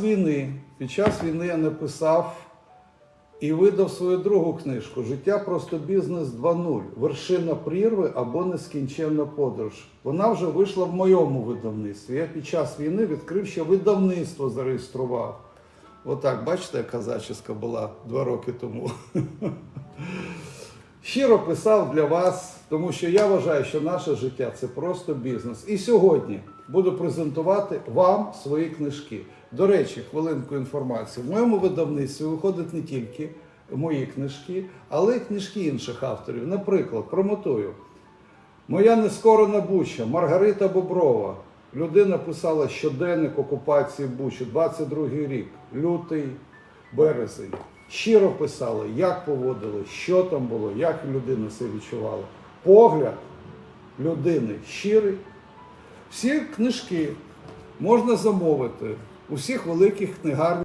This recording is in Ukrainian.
війни, під час війни я написав і видав свою другу книжку Життя просто бізнес 2.0. Вершина прірви або нескінченна подорож. Вона вже вийшла в моєму видавництві. Я під час війни відкрив ще видавництво, зареєстрував. Отак, бачите, яка зачіска була два роки тому. Щиро писав для вас, тому що я вважаю, що наше життя це просто бізнес. І сьогодні буду презентувати вам свої книжки. До речі, хвилинку інформації. В моєму видавництві виходять не тільки мої книжки, але й книжки інших авторів. Наприклад, промотую. Моя нескорена Буча, Маргарита Боброва. Людина писала щоденник окупації Бучі, 22 рік, лютий, березень. Щиро писали, як поводили, що там було, як людина себе відчувала. Погляд людини щирий. Всі книжки можна замовити у всіх великих книгарнях.